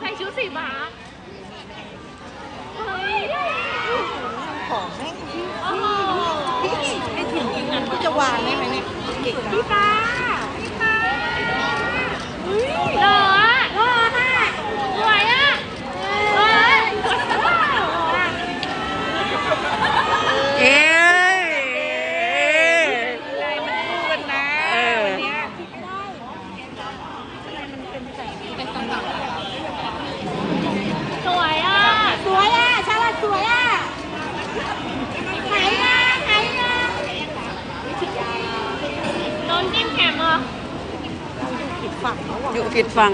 ใส่ชุดสีฟ้าเฮ้ยของแม่งพี่โอ้โหไอ้ถิ่นกินนั้นก็จะวางได้ไหมเนี่ยเก่งพี่ฟ้าพี่ฟ้าเฮ้ยหล่ออะหล่อค่ะสวยอะเฮ้ยหล่ออะ เอ้ย อะไรมันคู่กันนะ เออ วันเนี้ย สวยอะ สวยอะชาลอตสวยอะไหนอะไหนอะโด นจิ้มแขมเหรอผิดฝั่งแล้วว่ะอยู่ผิดฝั่ง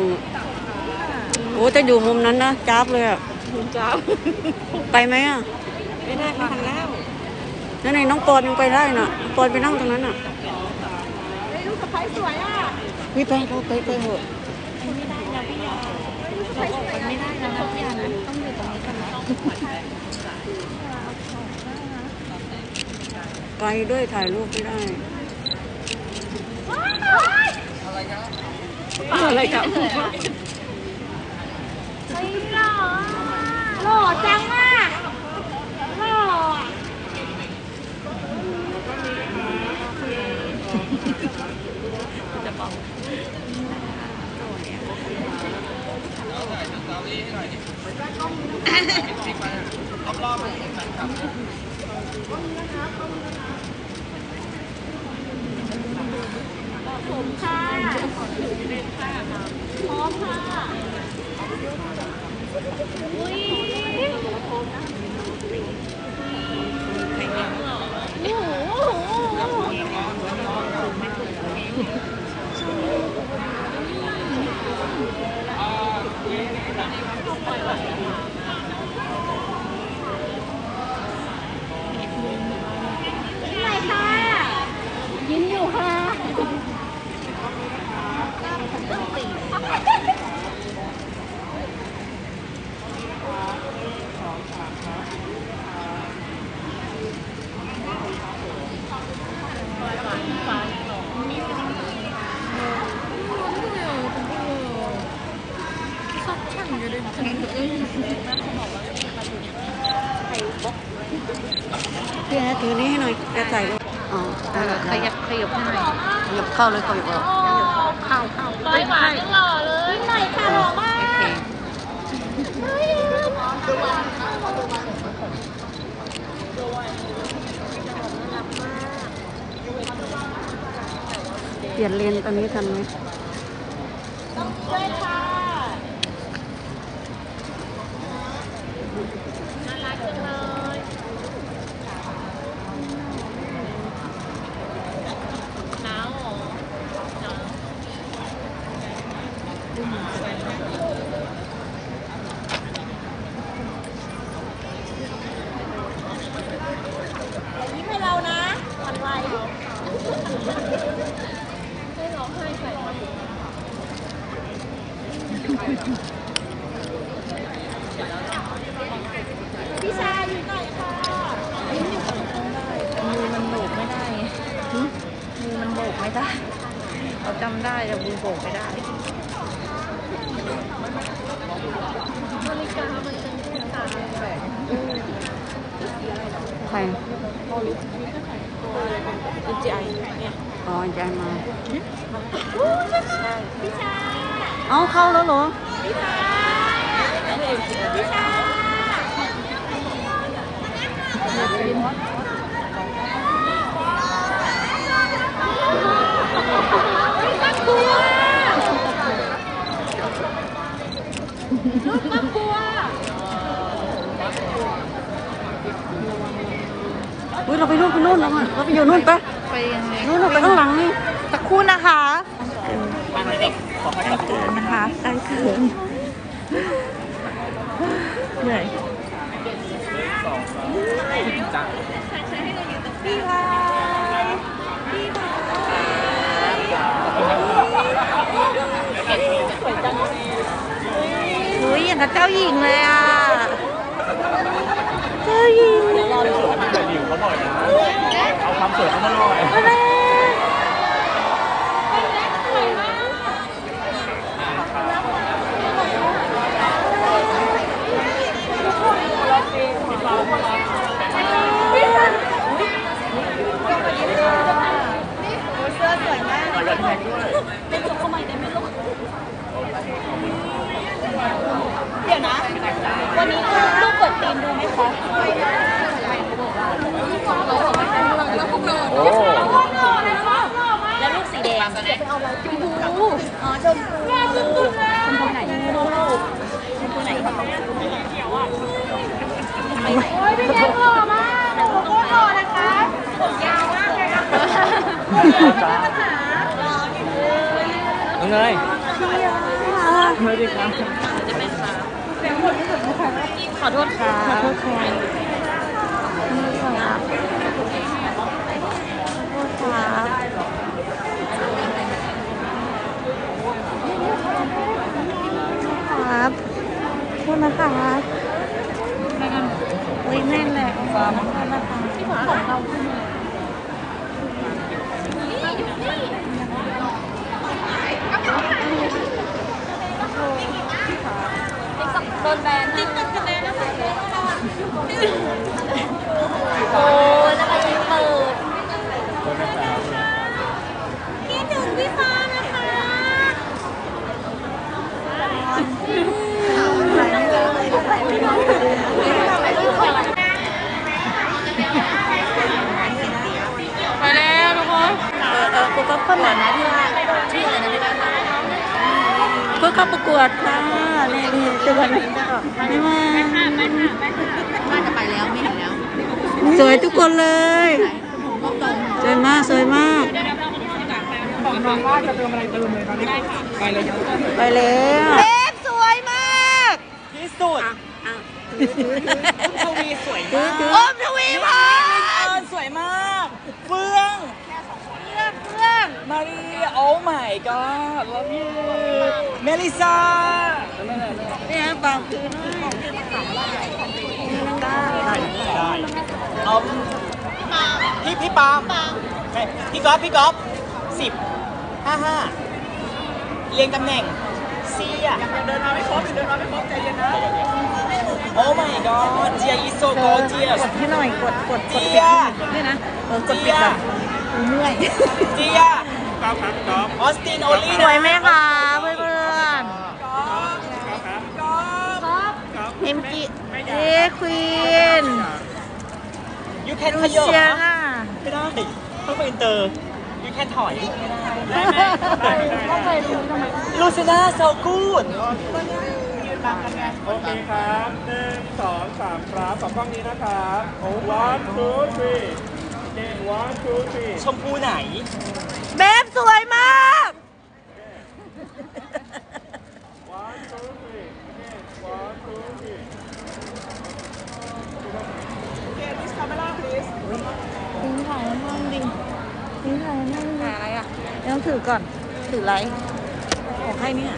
โอ้จะอยู่มุมนั้นนะจ้าบเลยอะคุณจ้าไปไหมอะไม่ได้ไม่ทันแล้วนั่นไงน้องปอนยังไปได้น่ะปอนไปนั่งตรงนั้นน่ะไอ้ลูกสะพ้ายสวยอะพี่ไปเราไปไปเถอะมันไม่ได้นะพี่ยานะต้องอยู่ตรงนี้กันนะไกลด้วยถ่ายรูปไม่ได้ อะไรกับเฮ้ยหล่อหล่อจังอะหล่ออะ ผมค่ะพร้อมค่ะอุ้ยโอ้โหอะไรค่ะ ยิ้มอยู่ค่ะ พี่แอดถือนี้ให้หน่อยแกใส่รูปอ๋อได้แล้ว ขยับขยับให้หน่อย ขยับเข้าเลยขยับออก เข้าเข้า ร้อยหวานยังหล่อเลยหน่อยค่ะหล่อมาก เปลี่ยนเลนตอนนี้ทันไหม ด้วยค่ะน่ารักจังเลยหนาวเหรอหนาว ยิ้มให้เรานะวันไว ให้ร้องไห้ใส่ พี่ชายอยู่หน่อยค่ะมือมันโบกไม่ได้ไงมือมันโบก ไม่ได้เราจำได้แต่มือโบกไม่ได้นาฬิกามันเป็นตุ๊กตาใครเป็นจีไอเนี่ยอ๋อใจมาใช่พี่ชาเอาเข้าแล้วเหรอพี่ชาพี่ชาย น่ากลัว น่ากลัวอุ้ยเราไปนู่นไปนู่นแล้วอะเราไปอยู่นู่นไปไปยังไงนู่นเราไปข้างหลังนี่สักครู่นะคะใกล้เกินนะคะใกล้เกินเหนื่อยพี่พายพี่พายสวยจังเฮ้ย อย่างกับเจ้าหญิงเลยอะ เจ้าหญิงแต่หญิงเขาหน่อยนะ เอาความสวยเขามาหน่อยอะไรอ๋อชมพูชมพูไหนชมพูไหน โอ้ยพี่แกหล่อมากแต่ผมก็หล่อนะคะผมยาวมากเลยนะ น้ องเนยไม่ได้ครับขอโทษค่ะขอโทษค่ะครับโทษนะครับอุ้ยแน่นแหละขอบคุณนะคะที่ผมของเราขึ้นมา โดนแบนติ๊กติ๊กคะแนนนะคะโอ้ยแล้วก็ยิ้มเปิดคิดถึงพี่ฟ้านะคะไปแล้วทุกคนเออเออกูก็เพิ่มหน่อยนะที่ว่าชื่ออะไรนะพี่บ้านเพื่อเข้าประกวดค่ะ นี่นี่ตัวนี้ไม่มาน่าจะไปแล้วไม่เห็นแล้วสวยทุกคนเลยสวยมากสวยมากของน้องว่าจะเติมอะไรเติมเลยครับไปเลยไปแล้วเล็บสวยมากที่สุดทวีสวยมากโอมทวีพร สวยมากเฟื่อง เพื่อนเพื่อน มารีโอ้ my god love you เมลิซาเนี่ยบางคืนได้เอาพี่พี่ปาล์มใช่พี่ก๊อฟพี่ก๊อฟสิบห้าห้าเรียงตำแหน่งเซียยังเดินมาไม่ครบเดินมาไม่ครบใจเย็นนะโอ้ my god เจีย is so gorgeous กดให้หน่อยกดกดกดเจีปิดยนี่นะเออกดเจีปิดยก่อนกูเมื่อยเจีย ก๊อฟครับก๊อฟออสตินโอลี่สวยไหมคะเพื่อนเพื่อนก๊อฟเอ็มจีเอ้ควีนยูแคนขลูยบเซียนะน่าไม่ได้ต้องเป็นอินเตอร์ยูแคนถอยไม่ได้ต้องไปดูทำไมลูซิน่าโซกูดโอเคครับหนึ่งสองสามครับสองกล้องนี้นะครับ one two three โอเค one two three ชมพูไหนเบบ สวยมาก one two three โอเค one two three ทิ้งถ่ายมั่งดิทิ้งถ่ายมั่งดิอะไรอะต้องถือก่อน ถือไลท์ของใครเนี่ย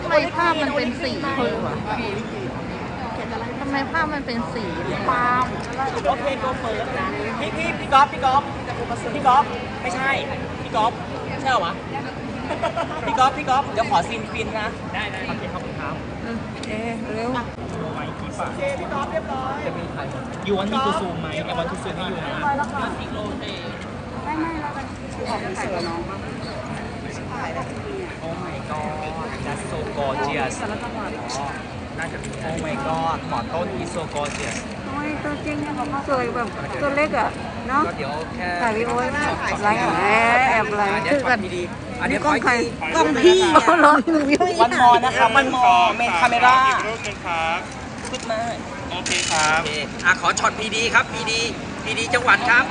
ทำไมภาพมันเป็นสีคือวะทำไมภาพมันเป็นสีปาล์มโอเคโกเฟิร์สพี่พี่พี่ก๊อฟพี่ก๊อฟพี่ก๊อฟไม่ใช่พี่ก๊อฟใช่เหรอวะพี่ก๊อฟพี่ก๊อฟเดี๋ยวขอซีนฟินนะ ได้ได้โอเคขอบคุณครับเอ๊ะเร็วไม่กี่ปากโอเคพี่ก๊อฟเรียบร้อยจะมีใครยูวันที่กูซูมไหมไอวันที่ซูมให้ยูนะ โอ้ my god that's so gorgeous น่าจะ Oh my god หมอต้น is so gorgeous ทำไมตัวจริงสวยแบบตัวเล็กอะเนาะก็เดี๋ยวแค่ถ่ายวีดีโอไว้นะไลฟ์แอบแอบไลฟ์เดี๋ยวช็อตพีดีอันนี้กล้องใครกล้องพี่อ๋อเหรอหนูยังไม่วันมอนะครับวันมอเมนคาเมราอีกรูปหนึ่งครับขึ้นมาโอเคครับโอเคอะขอช็อตพีดีครับพีดี พีดีจังหวัดครับ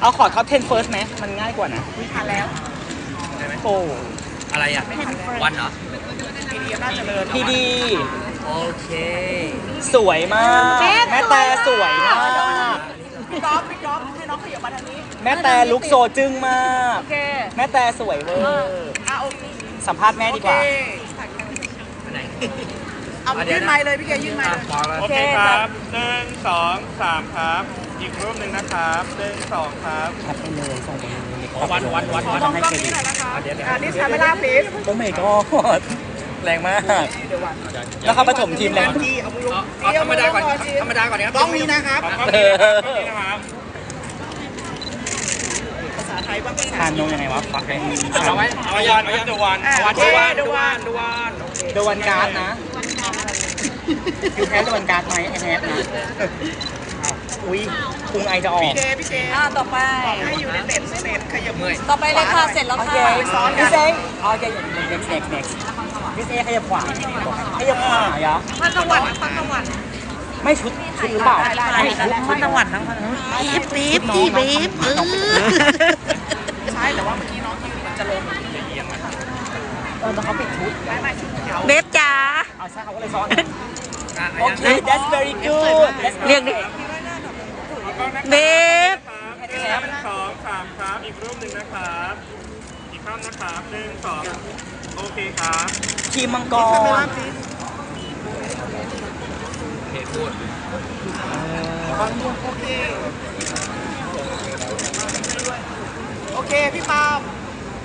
เอาขอท็อป 10 first ไหมมันง่ายกว่านะวิทันแล้วโอ้อะไรอะ วันเหรอพีดี โอเค สวยมาก แม่แต่สวยมากพี่ก๊อฟพี่ก๊อฟให้น้องขยับมาทางนี้ แม่แต่ลุกโซจึ้งมากโอเคแม่แต่สวยเวอร์อะโอเคสัมภาษณ์แม่ดีกว่าอันไหน เอายื่นไม้เลยพี่แกยื่นไม้อะเลยพอแล้วโอเคครับหนึ่งสองสามครับ อีกรูปหนึ่งนะครับหนึ่งสองครับแคปไปเลยส่งไปเลยวันวันวันวันต้องให้เครดิตเดี๋ยวเดี๋ยวอ่านี่คาเมล่าพลีสโอ้ my god แรงมากแล้วเขาผสมทีมแรงเอาธรรมดาก่อนธรรมดาก่อนนะครับต้องนี้นะครับกล้องนี้นะครับกล้องนี้นะครับทานนมยังไงวะฝักเป็นเอาไว้เอาไว้เอาไว้เดวันเอาไว้เดวันเดวันเดวันเดวันการ์ดนะ คือแพ้เดวันการ์ดไหมไอแฮปนะอุ้ยพุงไอจะออกอ่าต่อไป ให้อยู่ในเน็ตเน็ตขยับเมื่อยต่อไปเลยค่ะ เสร็จแล้วโอค่ะเคพี่เซงโอเค next next next พี่เซงขยับขวาขยับขวาเหรอพันตะวันพันตะวันไม่ชุดชุดหรือเปล่าไม่ชุดพันตะวันทั้งพันบีบบีบพี่บีบเออใช่แต่ว่าเมื่อกี้น้องที่มันจะลงเออแต่เขาปิดชุดเบบจ๋า เอาใช่เขาก็เลยซ้อนโอเค that's very good That's very เรียกดิเบบครับหนึ่งสองสามครับ อีกรูปหนึ่งนะครับ อีกภาพนะครับหนึ่งสองโอเคครับทีมมังกรเฮ้พูดโอเค พี่ปาล์ม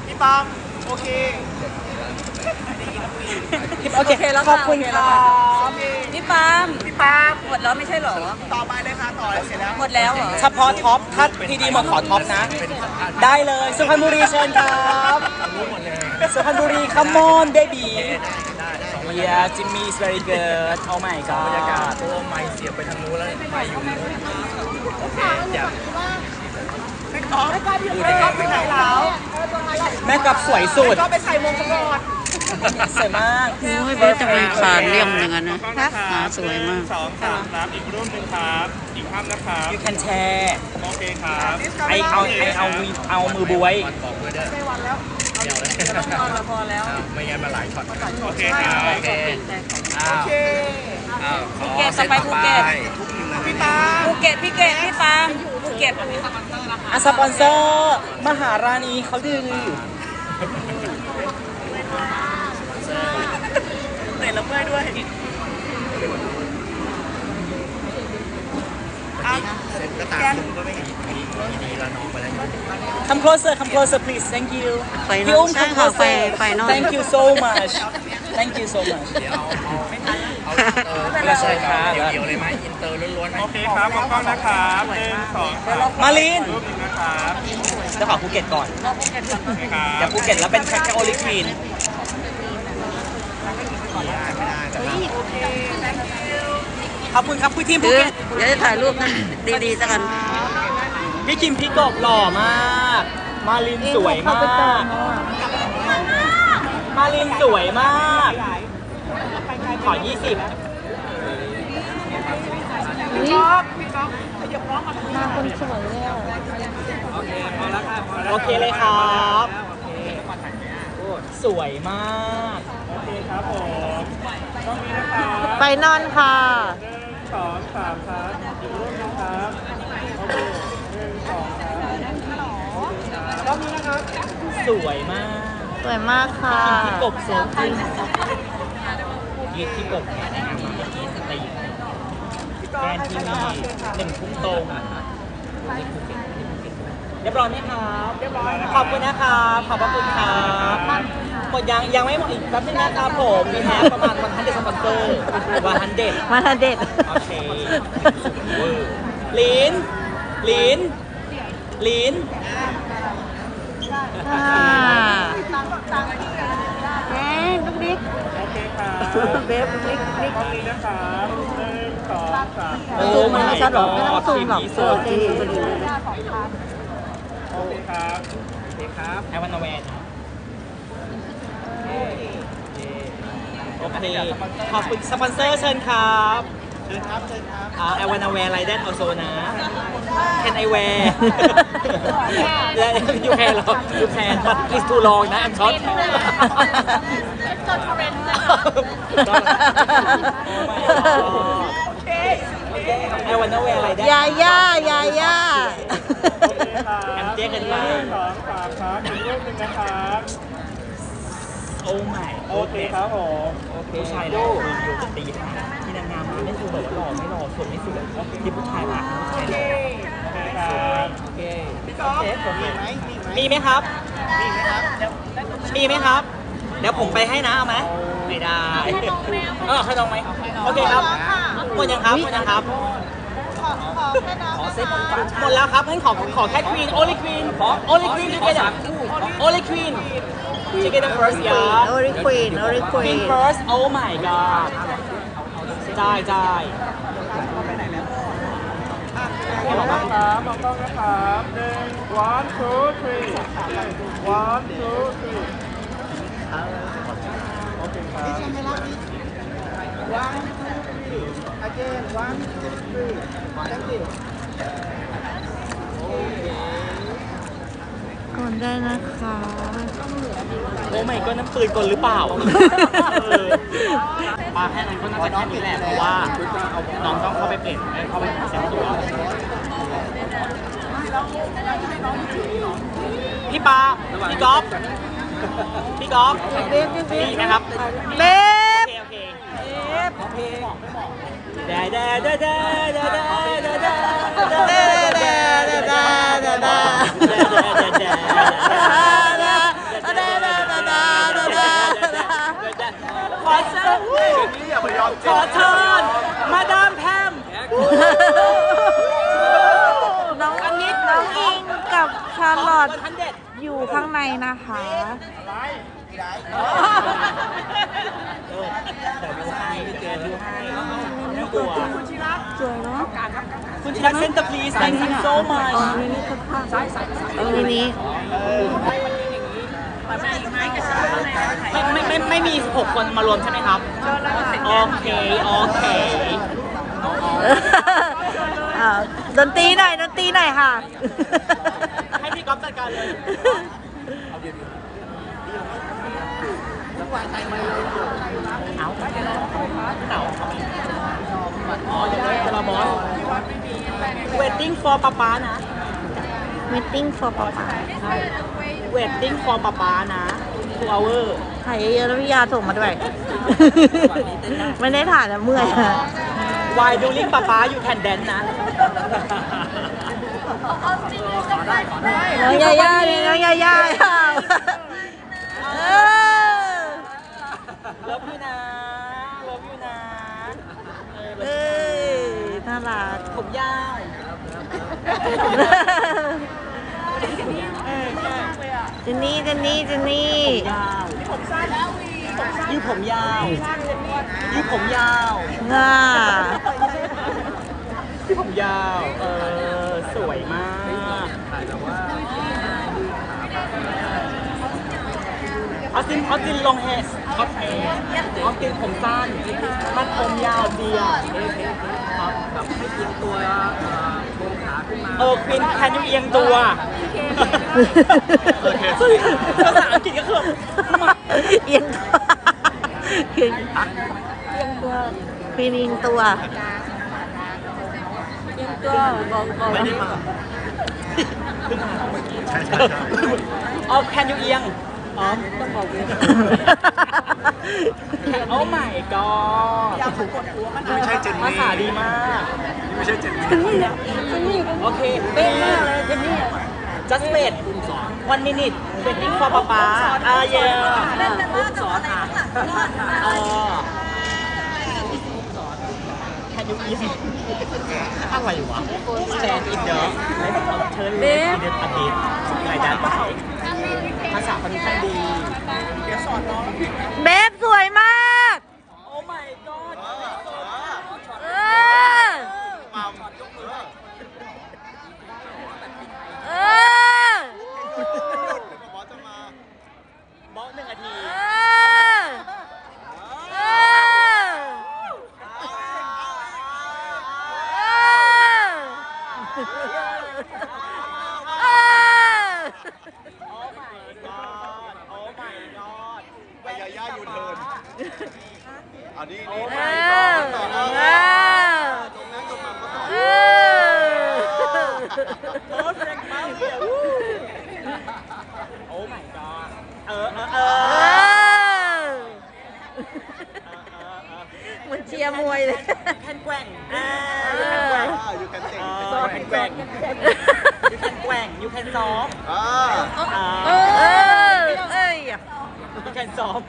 พี่ปาล์มโอเค โอเคแล้วขค่ะอบคุณโอเคคแล้วรัค่ะบพี่ปาล์มพี่ปาล์มหมดแล้วไม่ใช่เหรอ ต่อไปเลยค่ะต่อเสร็จแล้ว หมดแล้วเหรอ เฉพาะท็อป ถ้าพีดีหมดขอท็อปนะ ได้เลยสุพรรณบุรีเชิญครับสุพรรณบุรี come on baby yeah Jimmy is very good oh my บรรยากาศ god ตัวไม้เสียบไปทางนู้นแล้วไม้อยู่นู้นโอเคอย่าแม่กับสวยสุดก็ไปใส่มงกร สวยมากโอ้ยเบสทำไมขาเลี่ยมอย่างนั้นนะกล้องนะครับขาสวยมากหนึ่งสองสามครับอีกรูปหนึ่งครับอีกภาพนะครับ you can share โอเคครับไอเอาไอเอามือเอามือบวยก่อนบอกด้วยเด้อเดี๋ยวเลยพอแล้วอ้าวไม่งั้นมาหลายช็อตกันโอเคครับโอเคอ้าวอ้าวขอภูเก็ตต่อไปภูเก็ตพี่ตาภูเก็ตพี่เกตพี่ปาล์มภูเก็ตอะสปอนเซอร์ มหาราณีเขาดื้อ เสร็จก็ตามลุงก็ไม่เห็นมีมีดีละน้องไปแล้ว come closer come closer please thank you ไฟนพี่อลอุ้ม ใช่ come ค่ะไฟ closer ไฟนอล thank you so much thank you so much เดี๋ยวเอาเอาเอาอินเตอร์ไม่ใช่ครับเดี๋ยวๆเลยไหมอินเตอร์ล้วนๆไหม โอเคครับมองกล้องนะครับหนึ่งสองสามมาลินรูปหนึ่งนะครับจะขอภูเก็ตก่อนโอเคครัเดี๋ยบวภูเก็ตแล้วเป็นแค่โอลิควีน ขอบคุณครับคุณทีมภูคือเก็ตเดี๋ยวจะถ่ายรูปนั้นดีๆสักกันพี่คิมพี่กบหล่อมาก มาลินสวยมาก มาลินสวยมาก ขอ 20มาคนสวยเลยอะโอเคเลยครับ สวยมากโอเครับผมกล้องนี้นะครับไปนอนค่ะ หนึ่งสองสามครับอีกรูปหนึงครับโอเคหนึ่งสองสามกล้องนี้นะครับสวยมากสวยมากค่ะ พี่กบโซขึ้นยืดพี่กบเนี่ยนางมาเมื่อกี้สตรีแกนที่นี่หนึ่งทุ่มตรงที่ภูเก็ตที่ภูเก็ตเรียบร้อยไหมครับ เรียบร้อยขอบคุณนะครับ ขอบพระคุณครับ หมดยังยังไม่หมดอีกแป๊บนึงนะครับผมมีแฮปประมาณวันทันเดสปอนเซอร์วันทันเดมาทาเด็ด โอเคลินลินลินค่ะแม่ลูกดิ๊กโอเคครับเบฟลูกดิ๊กดิ๊กกล้องนี้นะครับหนึ่งสองสามโอ้ซูมมันไม่ชัดหรอกไม่ต้องซูมหรอกทีเออจริงโอเคครับ โอเคครับ แอวันนาแวน โอเคขอบคุณสปอนเซอร์เชิญครับเชิญครับเชิญครับอ่าแอวันนาแวนไรเดนออโซนะ Can I wear และยูแคนหรอยูแคน but please too long นะ I'm short I wanna wear like that ยาย่ายาย่าโอเคครับแอมเจ๊กันไปหนึ่งสองสามครับอีกรูปหนึ่งนะครับ โอ้ my โอเคครับผมผู้ชายหล่อคืออยู่จะตีห้าที่นางงามมันไม่ดูแบบว่าหล่อไม่หล่อสวยไม่สวยที่ผู้ชายรักผู้ชายหล่อโอเคครับโอเคพี่ก๊อฟมีไหมมีไหมครับ มีไหมครับมีไหมครับ เดี๋ยวผมไปให้นะเอาไหมโอ้ไม่ได้เออให้น้องไหมโอเคครับหมดยังครับหมดยังครับขอเซ็ตหมดแล้วครับงั้นขอขอแค่ควีน only queen only queen together only queen together first ควีน yeah โอริควีนโอริควี queen น first oh my god ได้ได้มองกล้องนะครับมองกล้องนะครับหนึ่ง one two three one two three โอเคครับก่อน ได้นะคะ โอ้ไม่ก็น้ำปืนกลหรือเปล่าปลาแค่นั้นก็น่าจะแค่นี้แหละเพราะว่าน้องต้องเข้าไปเปลี่ยนเข้าไปเซ็ตตัวพี่ปลาพี่ก๊อฟพี่ก๊อฟนี่นะครับเล็บโเคโอเคเล็บเดดแดดแดดแดด ให้เจอดูให้ไม่กลัวสวยเนาะคุณชิรักเซนเตอร์ please thank you so much อ๋อมินิสักผ้าตรงนี้ไม่ไม่ไม่ไม่มี6คนมารวมใช่ไหมครับโอเคโอเคดนตรีหน่อยดนตรีหน่อยค่ะ ให้พี่ก๊อฟจัดการเลย waiting for ป๊าป๊านะ meeting for ป๊าป๊า waiting for ป๊าป๊านะ two hour ถ่ายเยอะๆแล้วพี่ยาส่งมาด้วย ไม่ได้ถ่ายแล้วเมื่อยอะ why during ป๊าป๊า you can dance นะน้องยาย่าดิน้องยาย่าเออ เลิฟยูนะเลิฟยูนะเออเอ้ยน่ารักผมยาวเออใช่เจนนี่เจนนี่เจนนี่ยาวยืดผมยาวยืดผมยาวง่ายืดผมยาว เออ สวยมาก ออสตินออสตินลงเฮสออสตินออสตินผมสั้นมันผมยาวเดียวครับแบบให้เอียงตัวเอ่อโค้งขาขึ้นมาเออควินแคนยูเอียงตัวภาษาอังกฤษก็คือเอียงตัวเอียงเอียงตัวปีนิงตัวเอียงตัวบอกบอกไม่ได้มาอ๋อแคนยูเอียง อ๋อต้องบอกเลยโอ้ใหม่ก็อยากถูกกดหัวมันไม่ใช่เจนนี่ภาษาดีมากไม่ใช่เจนนี่เจนนี่เจนนี่โอเคเป๊ะมากเลยเจนนี่ just wait one minute waiting for ป๊าป๊าอ่าเย่ลูกสอนค่ะเออ can you eat อะไรวะแซนอินเดอร์เล็ต้องเชิญเลยอินเด็ดอดีตอะไรได้ ภาษาค่อนาดี เดี๋ยวสอนน้อง แม่ เหมือนเชียร์มวยเลยแคนแกว่งอ่ายูแคนแกว่งยูแคนเต็งเออแคนแกว่งยูแคนแกว่งยูแคนซ้อมอ่าอ่าเออ เอ้ยยูแคนซ้ซ้อม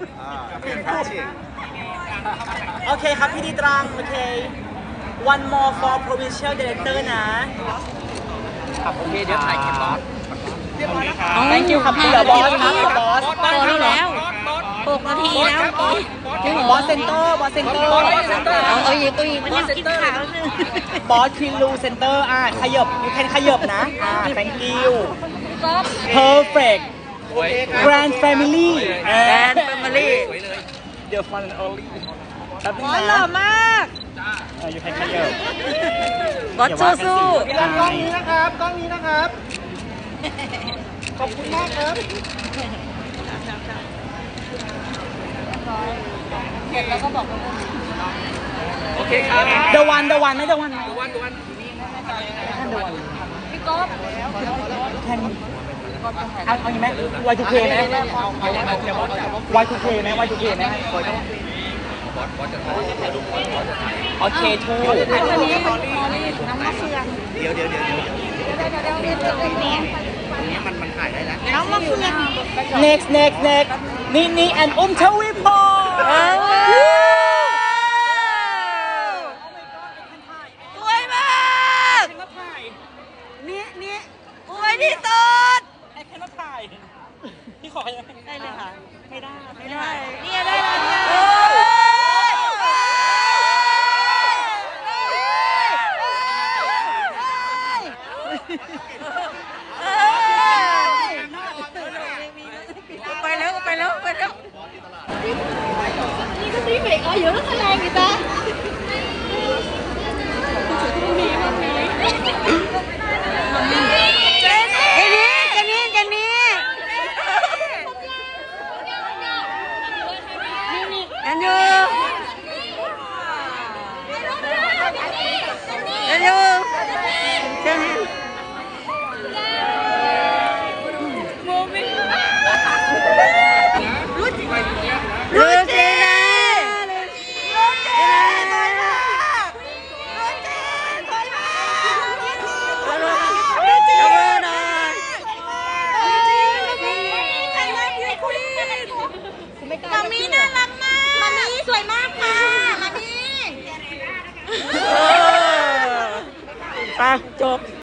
โอเคครับ พี่ดีตรัง โอเค one more for provincial director นะ โอเค เดี๋ยวถ่ายเก็บบอส thank you ครับเดี๋ยวบอสครับเดี๋ยวบอสโตได้แล้ว หกนาทีแล้วจริงเหรอบอสเซนเตอร์บอสเซนเตอร์เอาเอาอีกเอาอีกมันยังกินขาวนึงบอสคินลูเซนเตอร์อะขยับยูแคนขยับนะอ่า thank you perfect grand family แกนแฟมิลี่ the fun and only แป๊บนึงหล่อนะมากเออยูแคนขยับบอสสู้สู้กล้องนี้นะครับกล้องนี้นะครับ ขอบคุณมากครับ โอเคครับ The one The one ไหม The one ไหมดูวันดูวันเอาเอาอย่างนี้ไหม Y2K ไหม Y2K ไหม Y2K ไหมโอเคทูอันนี้มอลี่น้องมะเฟืองเดี๋ยวเดี๋ยวเดี๋ยวเดี๋ยวนี้มันมันถ่ายได้แล้วน้องมะเฟือง next next next นี่นี่แอนอุ้มทวีพร